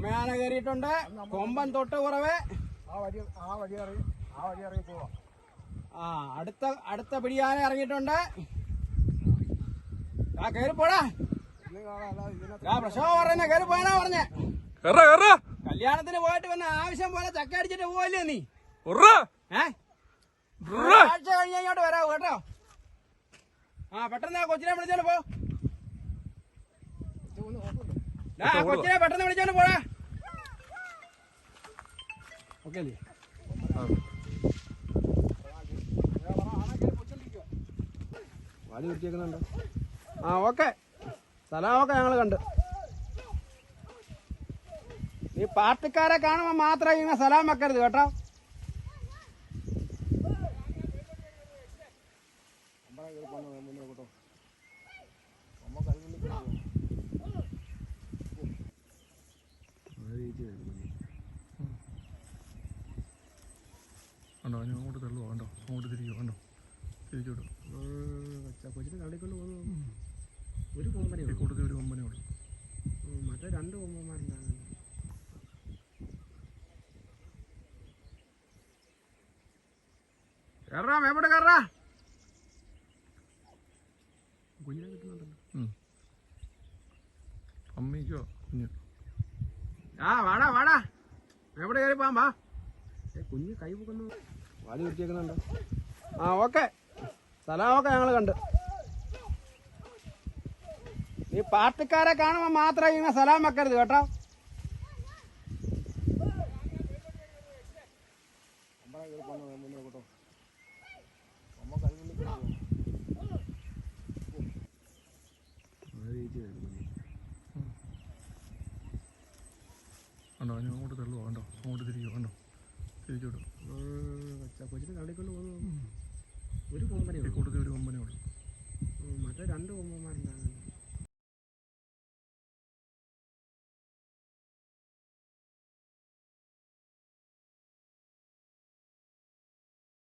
അമ്മയാന കയറിയിട്ടുണ്ട്. കൊമ്പൻ തൊട്ട് കുറവേ ആ വഴി ആ വഴി ഇറങ്ങി ആ വഴി ഇറങ്ങി പോവാ. ആ അടുത്ത അടുത്ത പിടിയാന ഇറങ്ങിയിട്ടുണ്ട്. ആ കയറി പോടാ. പ്രസവ പറഞ്ഞ കയറി പോയാനാ പറഞ്ഞേ. കല്യാണത്തിന് പോയിട്ട് വന്ന ആവശ്യം പോലെ ചക്ക അടിച്ചിട്ട് പോവല്ലേ നീ? ആഴ്ച കഴിഞ്ഞ് ഇങ്ങോട്ട് വരാവൂ കേട്ടോ. ആ പെട്ടെന്ന് കൊച്ചിനെ വിളിച്ചോണ്ട് പോ. കൊച്ചിനെ പെട്ടെന്ന് വിളിച്ചോണ്ട് പോടാ. ഓക്കെ അല്ലേ? വാലി പിടിച്ചേക്കുന്നുണ്ട് ആ ഓക്കെ. സ്ഥലമൊക്കെ ഞങ്ങൾ കണ്ട്. നീ പാർട്ടിക്കാരെ കാണുമ്പോൾ മാത്രമേ ഇങ്ങനെ സ്ഥലം വെക്കരുത് കേട്ടോ. അമ്പലം കേട്ടോ. കണ്ടോ ഞാൻ അങ്ങോട്ട് തള്ളു കണ്ടോ അങ്ങോട്ട് തിരിക്കുക കണ്ടോ തിരിച്ചു വിടും. കൊച്ചിനെ തള്ളിക്കൊണ്ട് പോകുന്നു. ഒരു കൊമ്പനെ ഈ കൂട്ടത്തിൽ ഒരു കമ്പനി ഉള്ളു. മറ്റേ രണ്ട് കയറാം കയറാ. കുഞ്ഞിനെ കിട്ടുന്നുണ്ടല്ലോ. അമ്മയ്ക്കോ കുഞ്ഞു. ആ വാടാ വാടാ. എവിടെ കയറി പോകാൻ വാ. കുഞ്ഞ് കൈ പൊക്കുന്നു വാലി പിടിച്ചേക്കുന്നുണ്ട് ആ ഓക്കെ സ്ഥലമൊക്കെ ഞങ്ങൾ കണ്ട് നീ പാർട്ടിക്കാരെ കാണുമ്പോൾ മാത്രമേ ഇങ്ങനെ സ്ഥലം വെക്കരുത് കേട്ടോ ഉണ്ടോ കണ്ടോ ഞാൻ അങ്ങോട്ട് തള്ളുവോ കണ്ടോ അങ്ങോട്ട് തിരിക്കുവോ കണ്ടോ തിരിച്ചു വിടും കൊച്ചിനെ തള്ളിക്കൊണ്ട് പോകുന്നു. ഒരു കൊമ്പനെ ഈ കൂട്ടത്തിൽ ഒരു കൊമ്പനെ ഉള്ളു. മറ്റേ രണ്ട് കൊമ്പന്മാരുണ്ടാകുന്നു